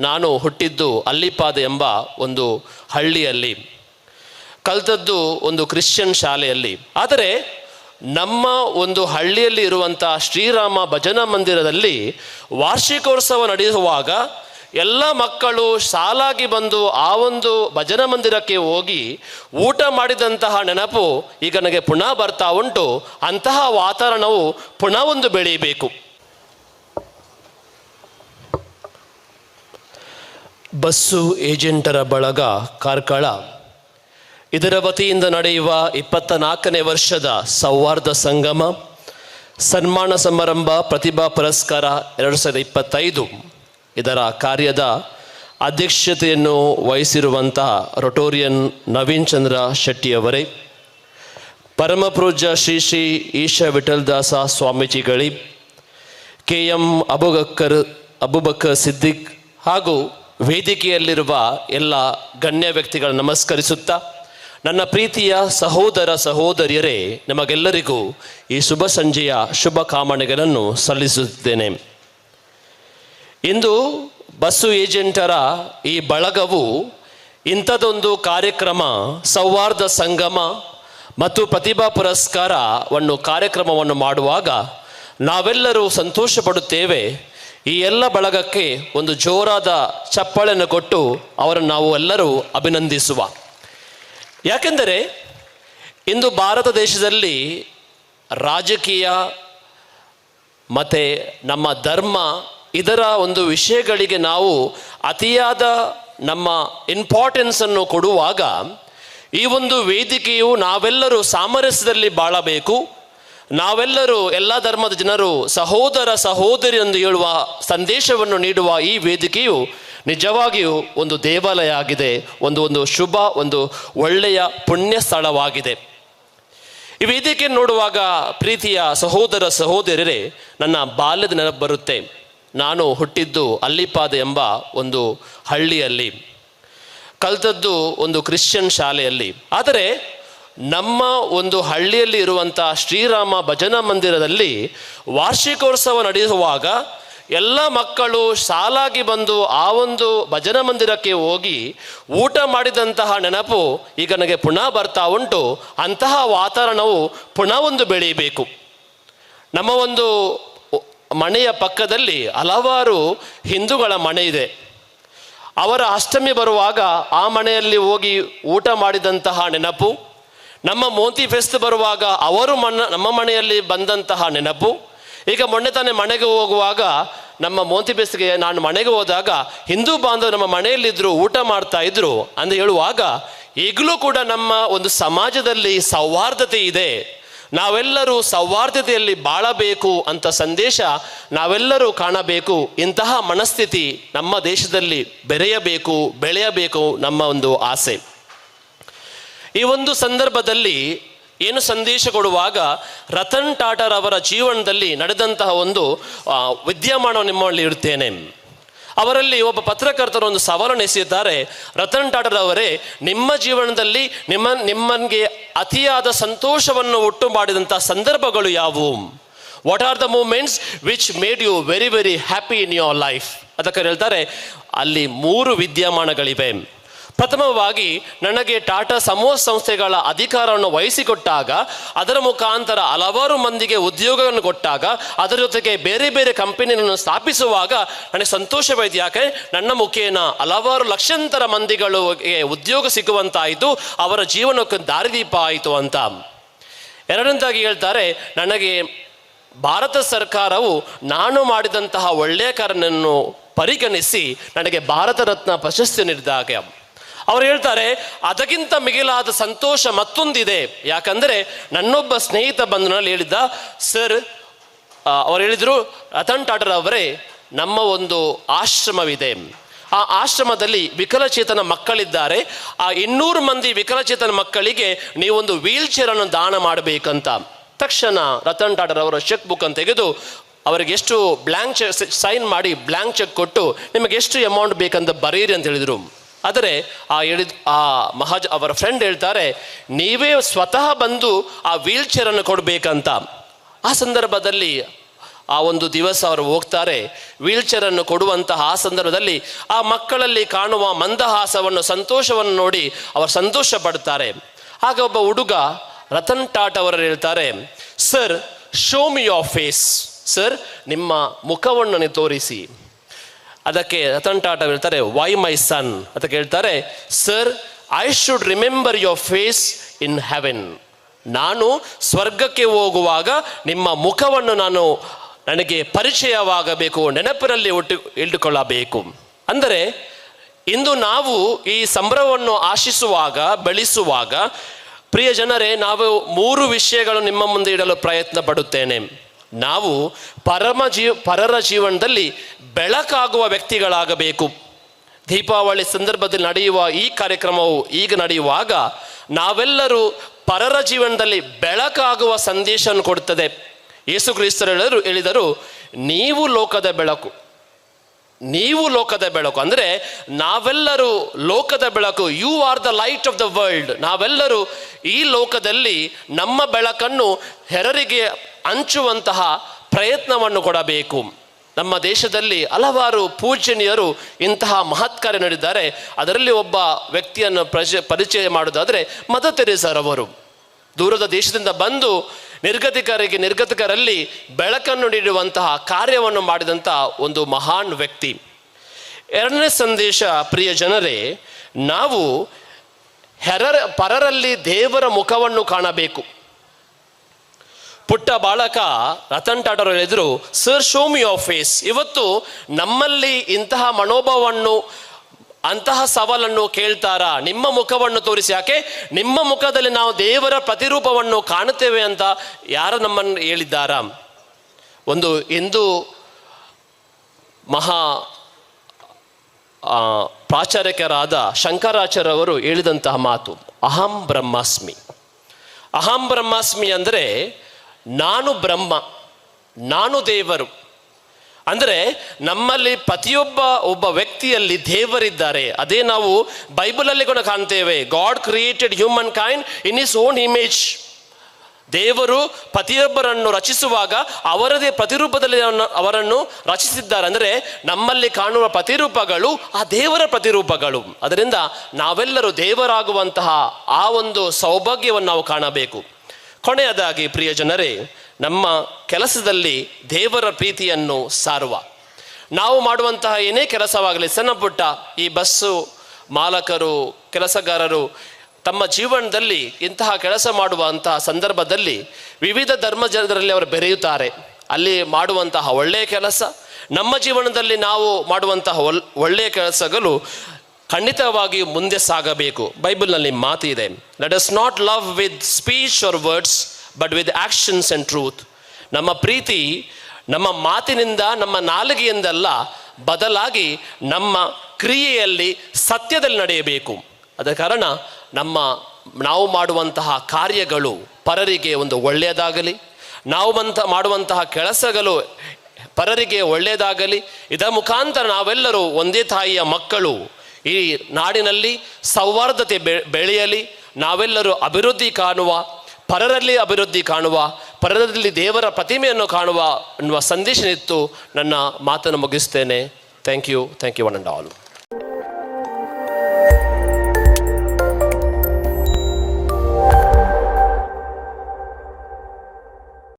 ನಾನು ಹುಟ್ಟಿದ್ದು ಅಲ್ಲಿಪಾದ ಎಂಬ ಒಂದು ಹಳ್ಳಿಯಲ್ಲಿ, ಕಲ್ತದ್ದು ಒಂದು ಕ್ರಿಶ್ಚಿಯನ್ ಶಾಲೆಯಲ್ಲಿ. ಆದರೆ ನಮ್ಮ ಒಂದು ಹಳ್ಳಿಯಲ್ಲಿ ಇರುವಂಥ ಶ್ರೀರಾಮ ಭಜನಾ ಮಂದಿರದಲ್ಲಿ ವಾರ್ಷಿಕೋತ್ಸವ ನಡೆಯುವಾಗ ಎಲ್ಲ ಮಕ್ಕಳು ಸಾಲಾಗಿ ಬಂದು ಆ ಒಂದು ಭಜನಾ ಮಂದಿರಕ್ಕೆ ಹೋಗಿ ಊಟ ಮಾಡಿದಂತಹ ನೆನಪು ಈಗ ನನಗೆ ಪುನಃ ಬರ್ತಾ ಉಂಟು. ಅಂತಹ ವಾತಾವರಣವು ಪುನಃ ಒಂದು ಬೆಳೆಯಬೇಕು. ಬಸ್ಸು ಏಜೆಂಟರ ಬಳಗ ಕಾರ್ಕಳ. ಇದರ ವತಿಯಿಂದ ನಡೆಯುವ ಇಪ್ಪತ್ತ ನಾಲ್ಕನೇ ವರ್ಷದ ಸೌಹಾರ್ದ ಸಂಗಮ, ಸನ್ಮಾನ ಸಮಾರಂಭ ಪ್ರತಿಭಾ ಪುರಸ್ಕಾರ ಎರಡು ಸಾವಿರದ ಇಪ್ಪತ್ತೈದು. ಇದರ ಕಾರ್ಯದ ಅಧ್ಯಕ್ಷತೆಯನ್ನು ವಹಿಸಿರುವಂತಹ ರೊಟೋರಿಯನ್ ನವೀನ್ ಚಂದ್ರ ಶೆಟ್ಟಿಯವರೇ. ಪರಮಪೂಜ್ಯ ಶ್ರೀ ಶ್ರೀ ಈಶ ವಿಠಲ್ದಾಸ ಸ್ವಾಮೀಜಿಗಳಿ. ಕೆ ಎಂ ಅಬುಬಕ್ಕರ್ ಅಬುಬಕ್ಕರ್ ಸಿದ್ದಿಕ್ ಹಾಗೂ ವೇದಿಕೆಯಲ್ಲಿರುವ ಎಲ್ಲ ಗಣ್ಯ ವ್ಯಕ್ತಿಗಳ ನಮಸ್ಕರಿಸುತ್ತಾ, ನನ್ನ ಪ್ರೀತಿಯ ಸಹೋದರ ಸಹೋದರಿಯರೇ, ನಮಗೆಲ್ಲರಿಗೂ ಈ ಶುಭ ಸಂಜೆಯ ಶುಭ ಕಾಮನೆಗಳನ್ನು ಸಲ್ಲಿಸುತ್ತೇನೆ. ಇಂದು ಬಸ್ಸು ಏಜೆಂಟರ ಈ ಬಳಗವು ಇಂಥದೊಂದು ಕಾರ್ಯಕ್ರಮ, ಸೌಹಾರ್ದ ಸಂಗಮ ಮತ್ತು ಪ್ರತಿಭಾ ಪುರಸ್ಕಾರವನ್ನು ಕಾರ್ಯಕ್ರಮವನ್ನು ಮಾಡುವಾಗ ನಾವೆಲ್ಲರೂ ಸಂತೋಷ ಪಡುತ್ತೇವೆ ಈ ಎಲ್ಲ ಬಳಗಕ್ಕೆ ಒಂದು ಜೋರಾದ ಚಪ್ಪಾಳೆಯನ್ನು ಕೊಟ್ಟು ಅವರನ್ನು ನಾವು ಎಲ್ಲರೂ ಅಭಿನಂದಿಸುವ. ಯಾಕೆಂದರೆ ಇಂದು ಭಾರತ ದೇಶದಲ್ಲಿ ರಾಜಕೀಯ ಮತ್ತು ನಮ್ಮ ಧರ್ಮ ಇದರ ಒಂದು ವಿಷಯಗಳಿಗೆ ನಾವು ಅತಿಯಾದ ನಮ್ಮ ಇಂಪಾರ್ಟೆನ್ಸನ್ನು ಕೊಡುವಾಗ ಈ ಒಂದು ವೇದಿಕೆಯು ನಾವೆಲ್ಲರೂ ಸಾಮರಸ್ಯದಲ್ಲಿ ಬಾಳಬೇಕು. ನಾವೆಲ್ಲರೂ ಎಲ್ಲ ಧರ್ಮದ ಜನರು ಸಹೋದರ ಸಹೋದರಿ ಎಂದು ಹೇಳುವ ಸಂದೇಶವನ್ನು ನೀಡುವ ಈ ವೇದಿಕೆಯು ನಿಜವಾಗಿಯೂ ಒಂದು ದೇವಾಲಯ ಆಗಿದೆ. ಒಂದು ಒಂದು ಶುಭ, ಒಂದು ಒಳ್ಳೆಯ ಪುಣ್ಯ ಸ್ಥಳವಾಗಿದೆ. ಈ ವೇದಿಕೆ ನೋಡುವಾಗ ಪ್ರೀತಿಯ ಸಹೋದರ ಸಹೋದರರೇ ನನ್ನ ಬಾಲ್ಯದ ನೆನಪು ಬರುತ್ತೆ. ನಾನು ಹುಟ್ಟಿದ್ದು ಅಲ್ಲಿಪಾದ ಎಂಬ ಒಂದು ಹಳ್ಳಿಯಲ್ಲಿ. ಕಲ್ತದ್ದು ಒಂದು ಕ್ರಿಶ್ಚಿಯನ್ ಶಾಲೆಯಲ್ಲಿ. ಆದರೆ ನಮ್ಮ ಒಂದು ಹಳ್ಳಿಯಲ್ಲಿ ಇರುವಂಥ ಶ್ರೀರಾಮ ಭಜನಾ ಮಂದಿರದಲ್ಲಿ ವಾರ್ಷಿಕೋತ್ಸವ ನಡೆಯುವಾಗ ಎಲ್ಲ ಮಕ್ಕಳು ಸಾಲಾಗಿ ಬಂದು ಆ ಒಂದು ಭಜನಾ ಮಂದಿರಕ್ಕೆ ಹೋಗಿ ಊಟ ಮಾಡಿದಂತಹ ನೆನಪು ಈಗ ನನಗೆ ಪುನಃ ಬರ್ತಾ ಉಂಟು. ಅಂತಹ ವಾತಾವರಣವು ಪುನಃ ಒಂದು ಬೆಳೆಯಬೇಕು. ನಮ್ಮ ಒಂದು ಮನೆಯ ಪಕ್ಕದಲ್ಲಿ ಹಲವಾರು ಹಿಂದೂಗಳ ಮನೆ ಇದೆ. ಅವರ ಅಷ್ಟಮಿ ಬರುವಾಗ ಆ ಮನೆಯಲ್ಲಿ ಹೋಗಿ ಊಟ ಮಾಡಿದಂತಹ ನೆನಪು ನಮ್ಮ ಮೋಂತಿ ಫೆಸ್ಟ್ ಬರುವಾಗ ಅವರು ಮನ ನಮ್ಮ ಮನೆಯಲ್ಲಿ ಬಂದಂತಹ ನೆನಪು. ಈಗ ಮೊನ್ನೆ ತಾನೇ ಮನೆಗೆ ಹೋಗುವಾಗ ನಮ್ಮ ಮೋಂತಿ ಫೆಸ್ಟ್ಗೆ ನಾನು ಮನೆಗೆ ಹೋದಾಗ ಹಿಂದೂ ಬಾಂಧವರು ನಮ್ಮ ಮನೆಯಲ್ಲಿದ್ದರು ಊಟ ಮಾಡ್ತಾ ಇದ್ರು ಅಂತ ಹೇಳುವಾಗ ಈಗಲೂ ಕೂಡ ನಮ್ಮ ಒಂದು ಸಮಾಜದಲ್ಲಿ ಸೌಹಾರ್ದತೆ ಇದೆ. ನಾವೆಲ್ಲರೂ ಸೌಹಾರ್ದತೆಯಲ್ಲಿ ಬಾಳಬೇಕು ಅಂತ ಸಂದೇಶ ನಾವೆಲ್ಲರೂ ಕಾಣಬೇಕು. ಇಂತಹ ಮನಸ್ಥಿತಿ ನಮ್ಮ ದೇಶದಲ್ಲಿ ಬೆರೆಯಬೇಕು, ಬೆಳೆಯಬೇಕು ನಮ್ಮ ಒಂದು ಆಸೆ. ಈ ಒಂದು ಸಂದರ್ಭದಲ್ಲಿ ಏನು ಸಂದೇಶ ಕೊಡುವಾಗ ರತನ್ ಟಾಟರ್ ಅವರ ಜೀವನದಲ್ಲಿ ನಡೆದಂತಹ ಒಂದು ವಿದ್ಯಮಾನ ನಿಮ್ಮಲ್ಲಿ ಇರುತ್ತೇನೆ ಅವರಲ್ಲಿ ಒಬ್ಬ ಪತ್ರಕರ್ತರು ಒಂದು ಸವಾಲನ್ನು ಎಸೆಯುತ್ತಾರೆ ರತನ್ ಟಾಟರ್ ಅವರೇ, ನಿಮ್ಮ ಜೀವನದಲ್ಲಿ ನಿಮ್ಮ, ನಿಮ್ಮನಿಗೆ ಅತಿಯಾದ ಸಂತೋಷವನ್ನು ಒಟ್ಟು ಮಾಡಿದಂಥ ಸಂದರ್ಭಗಳು ಯಾವುವು? What are the moments which made you very very happy in your life ಅದಕ್ಕೆ ಹೇಳ್ತಾರೆ, ಅಲ್ಲಿ ಮೂರು ವಿದ್ಯಮಾನಗಳಿವೆ. ಪ್ರಥಮವಾಗಿ ನನಗೆ ಟಾಟಾ ಸಮೂಹ ಸಂಸ್ಥೆಗಳ ಅಧಿಕಾರವನ್ನು ವಹಿಸಿಕೊಟ್ಟಾಗ, ಅದರ ಮುಖಾಂತರ ಹಲವಾರು ಮಂದಿಗೆ ಉದ್ಯೋಗವನ್ನು ಕೊಟ್ಟಾಗ, ಅದರ ಜೊತೆಗೆ ಬೇರೆ ಬೇರೆ ಕಂಪನಿಗಳನ್ನು ಸ್ಥಾಪಿಸುವಾಗ ನನಗೆ ಸಂತೋಷವಾಯಿತು. ಯಾಕೆ ನನ್ನ ಮುಖೇನ ಹಲವಾರು ಲಕ್ಷಾಂತರ ಮಂದಿಗಳಿಗೆ ಉದ್ಯೋಗ ಸಿಗುವಂತಾಯಿತು, ಅವರ ಜೀವನಕ್ಕೆ ದಾರಿದೀಪ ಆಯಿತು ಅಂತ. ಎರಡನೇದಾಗಿ ಹೇಳ್ತಾರೆ, ನನಗೆ ಭಾರತ ಸರ್ಕಾರವು ನಾನು ಮಾಡಿದಂತಹ ಒಳ್ಳೆಯ ಕಾರಣವನ್ನು ಪರಿಗಣಿಸಿ ನನಗೆ ಭಾರತ ರತ್ನ ಪ್ರಶಸ್ತಿ ನೀಡಿದಾಗ ಅವ್ರು ಹೇಳ್ತಾರೆ, ಅದಕ್ಕಿಂತ ಮಿಗಿಲಾದ ಸಂತೋಷ ಮತ್ತೊಂದಿದೆ. ಯಾಕಂದರೆ ನನ್ನೊಬ್ಬ ಸ್ನೇಹಿತ ಬಂಧನಲ್ಲಿ ಹೇಳಿದ್ದ ಸರ್ ಅವ್ರು ಹೇಳಿದರು, ರತನ್ ಟಾಟರ್ ಅವರೇ, ನಮ್ಮ ಒಂದು ಆಶ್ರಮವಿದೆ. ಆ ಆಶ್ರಮದಲ್ಲಿ ವಿಕಲಚೇತನ ಮಕ್ಕಳಿದ್ದಾರೆ. ಆ ಇನ್ನೂರು ಮಂದಿ ವಿಕಲಚೇತನ ಮಕ್ಕಳಿಗೆ ನೀವೊಂದು ವೀಲ್ ಅನ್ನು ದಾನ ಮಾಡಬೇಕಂತ. ತಕ್ಷಣ ರತನ್ ಟಾಟರ್ ಅವರ ಚೆಕ್ ಬುಕ್ ಅಂತ ತೆಗೆದು ಅವರಿಗೆ ಎಷ್ಟು ಬ್ಲ್ಯಾಂಕ್ ಚೆಕ್, ಸೈನ್ ಮಾಡಿ ಬ್ಲ್ಯಾಂಕ್ ಚೆಕ್ ಕೊಟ್ಟು, ನಿಮಗೆ ಎಷ್ಟು ಅಮೌಂಟ್ ಬೇಕಂತ ಬರೀರಿ ಅಂತ ಹೇಳಿದರು. ಆದರೆ ಆ ಹೇಳಿದ ಆ ಮಹಾಜ್ ಅವರ ಫ್ರೆಂಡ್ ಹೇಳ್ತಾರೆ, ನೀವೇ ಸ್ವತಃ ಬಂದು ಆ ವೀಲ್ ಚೇರನ್ನು ಕೊಡಬೇಕಂತ. ಆ ಸಂದರ್ಭದಲ್ಲಿ ಆ ಒಂದು ದಿವಸ ಅವರು ಹೋಗ್ತಾರೆ ವೀಲ್ಚೇರನ್ನು ಕೊಡುವಂತಹ ಆ ಸಂದರ್ಭದಲ್ಲಿ ಆ ಮಕ್ಕಳಲ್ಲಿ ಕಾಣುವ ಮಂದಹಾಸವನ್ನು, ಸಂತೋಷವನ್ನು ನೋಡಿ ಅವರು ಸಂತೋಷ ಪಡ್ತಾರೆ. ಆಗ ಒಬ್ಬ ಹುಡುಗ ರತನ್ ಟಾಟ್ ಅವರು ಹೇಳ್ತಾರೆ, sir show me your face sir, ನಿಮ್ಮ ಮುಖವನ್ನು ತೋರಿಸಿ. ಅದಕ್ಕೆ ರತನ್ ಟಾಟಾ ಹೇಳ್ತಾರೆ ವೈ ಮೈ ಸನ್ ಅದಕ್ಕೆ ಹೇಳ್ತಾರೆ sir I should remember your face in heaven ನಾನು ಸ್ವರ್ಗಕ್ಕೆ ಹೋಗುವಾಗ ನಿಮ್ಮ ಮುಖವನ್ನು ನಾನು ನನಗೆ ಪರಿಚಯವಾಗಬೇಕು, ನೆನಪಿನಲ್ಲಿ ಒಟ್ಟು ಇಟ್ಟುಕೊಳ್ಳಬೇಕು ಅಂದರೆ, ಇಂದು ನಾವು ಈ ಸಂಭ್ರಮವನ್ನು ಆಶಿಸುವಾಗ, ಬೆಳೆಸುವಾಗ, ಪ್ರಿಯ ಜನರೇ, ನಾವು ಮೂರು ವಿಷಯಗಳು ನಿಮ್ಮ ಮುಂದೆ ಇಡಲು ಪ್ರಯತ್ನ ಪಡುತ್ತೇನೆ. ನಾವು ಪರಮ ಜೀವ ಪರರ ಜೀವನದಲ್ಲಿ ಬೆಳಕಾಗುವ ವ್ಯಕ್ತಿಗಳಾಗಬೇಕು. ದೀಪಾವಳಿ ಸಂದರ್ಭದಲ್ಲಿ ನಡೆಯುವ ಈ ಕಾರ್ಯಕ್ರಮವು ಈಗ ನಡೆಯುವಾಗ ನಾವೆಲ್ಲರೂ ಪರರ ಜೀವನದಲ್ಲಿ ಬೆಳಕಾಗುವ ಸಂದೇಶವನ್ನು ಕೊಡುತ್ತದೆ. ಯೇಸು ಕ್ರಿಸ್ತರು ಹೇಳಿದರು ಹೇಳಿದರು, ನೀವು ಲೋಕದ ಬೆಳಕು, ನೀವು ಲೋಕದ ಬೆಳಕು. ಅಂದರೆ ನಾವೆಲ್ಲರೂ ಲೋಕದ ಬೆಳಕು you are the light of the world ನಾವೆಲ್ಲರೂ ಈ ಲೋಕದಲ್ಲಿ ನಮ್ಮ ಬೆಳಕನ್ನು ಹೆರರಿಗೆ ಹಂಚುವಂತಹ ಪ್ರಯತ್ನವನ್ನು ಕೊಡಬೇಕು. ನಮ್ಮ ದೇಶದಲ್ಲಿ ಹಲವಾರು ಪೂಜನೀಯರು ಇಂತಹ ಮಹತ್ ಕಾರ್ಯ ನಡೆದಿದ್ದಾರೆ. ಅದರಲ್ಲಿ ಒಬ್ಬ ವ್ಯಕ್ತಿಯನ್ನು ಪ್ರಜ, ಪರಿಚಯ ಮಾಡುವುದಾದರೆ ಮದ ತೆರೇಸರವರು ದೂರದ ದೇಶದಿಂದ ಬಂದು ನಿರ್ಗತಿಕರಿಗೆ, ನಿರ್ಗತಿಕರಲ್ಲಿ ಬೆಳಕನ್ನು ನೀಡುವಂತಹ ಕಾರ್ಯವನ್ನು ಮಾಡಿದಂತಹ ಒಂದು ಮಹಾನ್ ವ್ಯಕ್ತಿ. ಎರಡನೇ ಸಂದೇಶ, ಪ್ರಿಯ ಜನರೇ, ನಾವು ಹೆರರ, ಪರರಲ್ಲಿ ದೇವರ ಮುಖವನ್ನು ಕಾಣಬೇಕು. ಪುಟ್ಟ ಬಾಲಕ ರತನ್ ಟಾಟರ್ ಹೇಳಿದ್ರು ಸರ್ ಶೋ ಮಿ ಫೇಸ್ ಇವತ್ತು ನಮ್ಮಲ್ಲಿ ಇಂತಹ ಮನೋಭಾವವನ್ನು, ಅಂತಹ ಸವಾಲನ್ನು ಕೇಳ್ತಾರಾ? ನಿಮ್ಮ ಮುಖವನ್ನು ತೋರಿಸಿ. ಯಾಕೆ? ನಿಮ್ಮ ಮುಖದಲ್ಲಿ ನಾವು ದೇವರ ಪ್ರತಿರೂಪವನ್ನು ಕಾಣುತ್ತೇವೆ ಅಂತ ಯಾರು ನಮ್ಮನ್ನು ಹೇಳಿದ್ದಾರ? ಒಂದು ಹಿಂದೂ ಮಹಾ ಪ್ರಾಚಾರ್ಯಕರಾದ ಶಂಕರಾಚಾರ್ಯವರು ಹೇಳಿದಂತಹ ಮಾತು, ಅಹಂ ಬ್ರಹ್ಮಾಸ್ಮಿ. ಅಹಂ ಬ್ರಹ್ಮಾಸ್ಮಿ ಅಂದರೆ ನಾನು ಬ್ರಹ್ಮ, ನಾನು ದೇವರು. ಅಂದರೆ ನಮ್ಮಲ್ಲಿ ಪ್ರತಿಯೊಬ್ಬ ಒಬ್ಬ ವ್ಯಕ್ತಿಯಲ್ಲಿ ದೇವರಿದ್ದಾರೆ. ಅದೇ ನಾವು ಬೈಬಲಲ್ಲಿ ಕೂಡ ಕಾಣ್ತೇವೆ. God created human kind in his own image. ದೇವರು ಪ್ರತಿಯೊಬ್ಬರನ್ನು ರಚಿಸುವಾಗ ಅವರದೇ ಪ್ರತಿರೂಪದಲ್ಲಿ ಅವರನ್ನು ರಚಿಸಿದ್ದಾರೆ. ಅಂದರೆ ನಮ್ಮಲ್ಲಿ ಕಾಣುವ ಪ್ರತಿರೂಪಗಳು ಆ ದೇವರ ಪ್ರತಿರೂಪಗಳು. ಅದರಿಂದ ನಾವೆಲ್ಲರೂ ದೇವರಾಗುವಂತಹ ಆ ಒಂದು ಸೌಭಾಗ್ಯವನ್ನು ನಾವು ಕಾಣಬೇಕು. ಕೊನೆಯದಾಗಿ ಪ್ರಿಯ ಜನರೇ ನಮ್ಮ ಕೆಲಸದಲ್ಲಿ ದೇವರ ಪ್ರೀತಿಯನ್ನು ಸಾರುವ. ನಾವು ಮಾಡುವಂತಹ ಏನೇ ಕೆಲಸವಾಗಲಿ, ಸಣ್ಣ ಪುಟ್ಟ ಈ ಬಸ್ಸು ಮಾಲಕರು, ಕೆಲಸಗಾರರು ತಮ್ಮ ಜೀವನದಲ್ಲಿ ಇಂತಹ ಕೆಲಸ ಮಾಡುವಂತಹ ಸಂದರ್ಭದಲ್ಲಿ ವಿವಿಧ ಧರ್ಮ ಜನರಲ್ಲಿ ಅವರು ಬೆರೆಯುತ್ತಾರೆ. ಅಲ್ಲಿ ಮಾಡುವಂತಹ ಒಳ್ಳೆಯ ಕೆಲಸ, ನಮ್ಮ ಜೀವನದಲ್ಲಿ ನಾವು ಮಾಡುವಂತಹ ಒಳ್ಳೆಯ ಕೆಲಸಗಳು ಖಂಡಿತವಾಗಿ ಮುಂದೆ ಸಾಗಬೇಕು. ಬೈಬಲ್ನಲ್ಲಿ ಮಾತು ಇದೆ let us not love with speech or words but with actions and truth ನಮ್ಮ ಪ್ರೀತಿ, ನಮ್ಮ ಮಾತಿನಿಂದ, ನಮ್ಮ ನಾಲಿಗೆಯಿಂದಲ್ಲ ಬದಲಾಗಿ ನಮ್ಮ ಕ್ರಿಯೆಯಲ್ಲಿ ಸತ್ಯದಲ್ಲಿ ನಡೆಯಬೇಕು. ಅದ ಕಾರಣ ನಮ್ಮ, ನಾವು ಮಾಡುವಂತಹ ಕಾರ್ಯಗಳು ಪರರಿಗೆ ಒಂದು ಒಳ್ಳೆಯದಾಗಲಿ. ನಾವು ಮಂತ, ಮಾಡುವಂತಹ ಕೆಲಸಗಳು ಪರರಿಗೆ ಒಳ್ಳೆಯದಾಗಲಿ. ಇದರ ಮುಖಾಂತರ ನಾವೆಲ್ಲರೂ ಒಂದೇ ತಾಯಿಯ ಮಕ್ಕಳು. ಈ ನಾಡಿನಲ್ಲಿ ಸೌಹಾರ್ದತೆ ಬೆಳೆಯಲಿ, ನಾವೆಲ್ಲರೂ ಅಭಿವೃದ್ಧಿ ಕಾಣುವ, ಪರರಲ್ಲಿ ಅಭಿವೃದ್ಧಿ ಕಾಣುವ ಪರರಲ್ಲಿ ದೇವರ ಪ್ರತಿಮೆಯನ್ನು ಕಾಣುವ ಅನ್ನುವ ಸಂದೇಶ ಇತ್ತು ನನ್ನ ಮಾತನ್ನು ಮುಗಿಸ್ತೇನೆ. Thank you thank you one and all